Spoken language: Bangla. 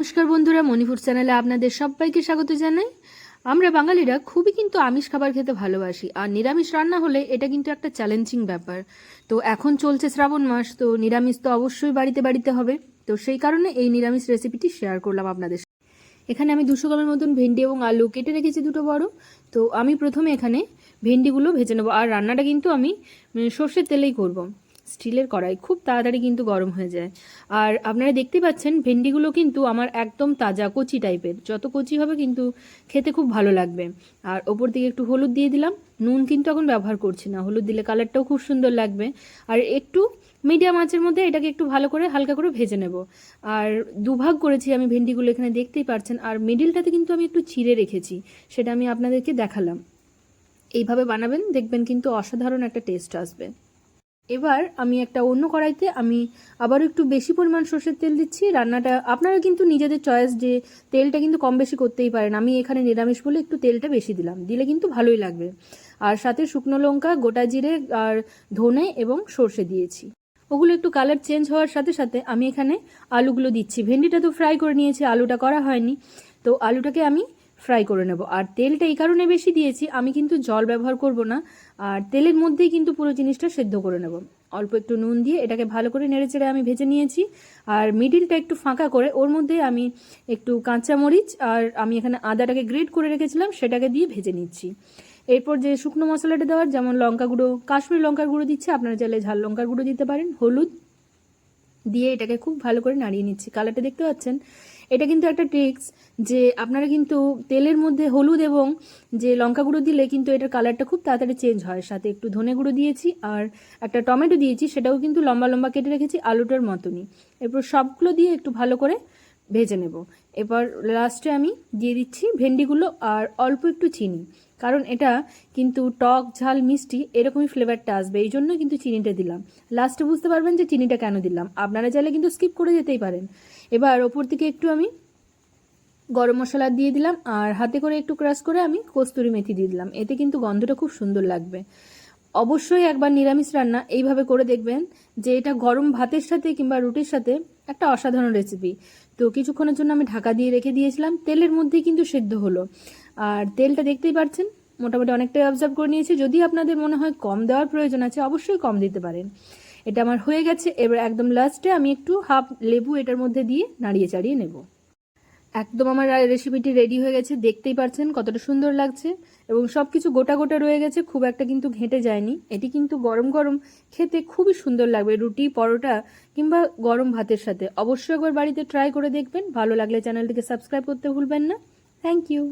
নমস্কার বন্ধুরা, মণিপুর চ্যানেলে আপনাদের সবাইকে স্বাগত জানাই। আমরা বাঙালিরা খুবই কিন্তু আমিষ খাবার খেতে ভালোবাসি আর নিরামিষ রান্না হলে এটা কিন্তু একটা চ্যালেঞ্জিং ব্যাপার। তো এখন চলছে শ্রাবণ মাস, তো নিরামিষ তো অবশ্যই বাড়িতে বাড়িতে হবে। তো সেই কারণে এই নিরামিষ রেসিপিটি শেয়ার করলাম আপনাদের। এখানে আমি দুশো গ্রামের মতন ভেন্ডি এবং আলু কেটে রেখেছি দুটো বড়। তো আমি প্রথমে এখানে ভেন্ডিগুলো ভেজে নেব। আর রান্নাটা কিন্তু আমি সর্ষের তেলেই করব। স্টিলের কড়াই, খুব তাড়াতাড়ি কিন্তু গরম হয়ে যায়। আর আপনারা দেখতে পাচ্ছেন, ভেন্ডিগুলো কিন্তু আমার একদম তাজা কচি টাইপের। যত কচি হবে কিন্তু খেতে খুব ভালো লাগবে। আর ওপর দিকে একটু হলুদ দিয়ে দিলাম। নুন কিন্তু এখন ব্যবহার করছি না। হলুদ দিলে কালারটাও খুব সুন্দর লাগবে। আর একটু মিডিয়াম আঁচের মধ্যে এটাকে একটু ভালো করে হালকা করে ভেজে নেব। আর দুভাগ করেছি আমি ভেন্ডিগুলো এখানে দেখতেই পারছেন। আর মিডিলটাতে কিন্তু আমি একটু চিড়ে রেখেছি, সেটা আমি আপনাদেরকে দেখালাম। এইভাবে বানাবেন, দেখবেন কিন্তু অসাধারণ একটা টেস্ট আসবে। এবার আমি একটা অন্য কড়াইতে আমি আবারও একটু বেশি পরিমাণ সর্ষের তেল দিচ্ছি। রান্নাটা আপনারা কিন্তু নিজেদের চয়েস যে তেলটা কিন্তু কম বেশি করতেই পারেন। আমি এখানে নিরামিষ বলে একটু তেলটা বেশি দিলাম। দিলে কিন্তু ভালোই লাগবে। আর সাথে শুকনো লঙ্কা, গোটা জিরে আর ধনে এবং সর্ষে দিয়েছি। ওগুলো একটু কালার চেঞ্জ হওয়ার সাথে সাথে আমি এখানে আলুগুলো দিচ্ছি। ভেন্ডিটা তো ফ্রাই করে নিয়েছি, আলুটা করা হয়নি। তো আলুটাকে আমি ফ্রাই করে নেব। আর তেলটা এই কারণে বেশি দিয়েছি, আমি কিন্তু জল ব্যবহার করব না। আর তেলের মধ্যেই কিন্তু পুরো জিনিসটা সেদ্ধ করে নেব। অল্প একটু নুন দিয়ে এটাকে ভালো করে নেড়ে চেড়ে আমি ভেজে নিয়েছি। আর মিডিলটা একটু ফাঁকা করে, ওর মধ্যে আমি একটু কাঁচা মরিচ আর আমি এখানে আদাটাকে গ্রেট করে রেখেছিলাম, সেটাকে দিয়ে ভেজে নিচ্ছি। এরপর যে শুকনো মশলাটা দেওয়ার, যেমন লঙ্কা গুঁড়ো, কাশ্মীর লঙ্কার গুঁড়ো দিচ্ছে, আপনারা চাইলে ঝাল লঙ্কার গুঁড়ো দিতে পারেন। হলুদ দিয়ে এটাকে খুব ভালো করে নাড়িয়ে নিচ্ছি। কালারটা দেখতে পাচ্ছেন? এটা কিন্তু একটা ট্রিক্স যে আপনারা কিন্তু তেলের মধ্যে হলুদ এবং যে লঙ্কা গুঁড়ো দিলে কিন্তু এটার কালারটা খুব তাড়াতাড়ি চেঞ্জ হয়। সাথে একটু ধনে গুঁড়ো দিয়েছি আর একটা টমেটো দিয়েছি, সেটাও কিন্তু লম্বা লম্বা কেটে রেখেছি আলুটার মতনই। এরপর সবগুলো দিয়ে একটু ভালো করে ভেজে নেব। এবার লাস্টে আমি দিয়ে দিচ্ছি ভেন্ডিগুলো আর অল্প একটু চিনি। কারণ এটা কিন্তু টক, ঝাল, মিষ্টি এরকমই ফ্লেভারটা আসবে। এই জন্য কিন্তু চিনিটা দিলাম। লাস্টে বুঝতে পারবেন যে চিনিটা কেন দিলাম। আপনারা চাইলে কিন্তু স্কিপ করে যেতেই পারেন। এবার ওপর থেকে একটু আমি গরম মশলা দিয়ে দিলাম আর হাতে করে একটু ক্রাশ করে আমি কস্তুরি মেথি দিয়ে দিলাম। এতে কিন্তু গন্ধটা খুব সুন্দর লাগবে। অবশ্যই একবার নিরামিষ রান্না এইভাবে করে দেখবেন। যে এটা গরম ভাতের সাথে কিংবা রুটির সাথে একটা অসাধারণ রেসিপি তো কিছুক্ষণের জন্য আমি ঢাকা দিয়ে রেখে দিয়েছিলাম। তেলের মধ্যেই কিন্তু সেদ্ধ হলো। আর তেলটা দেখতেই পারছেন, মোটামুটি অনেকটাই অবজার্ভ করে নিয়েছি। যদি আপনাদের মনে হয় কম দেওয়ার প্রয়োজন আছে, অবশ্যই কম দিতে পারেন। এটা আমার হয়ে গেছে। এবার একদম লাস্টে আমি একটু হাফ লেবু এটার মধ্যে দিয়ে নাড়িয়ে চাড়িয়ে নেব। একদম আমার রেসিপিটি রেডি হয়ে গেছে, দেখতেই পারছেন কতটা সুন্দর লাগছে। এবং সব কিছু গোটা গোটা রয়ে গেছে, খুব একটা কিন্তু ঘেঁটে যায়নি। এটি কিন্তু গরম গরম খেতে খুবই সুন্দর লাগবে, রুটি, পরোটা কিংবা গরম ভাতের সাথে। অবশ্যই একবার বাড়িতে ট্রাই করে দেখবেন। ভালো লাগলে চ্যানেলটিকে সাবস্ক্রাইব করতে ভুলবেন না। Thank you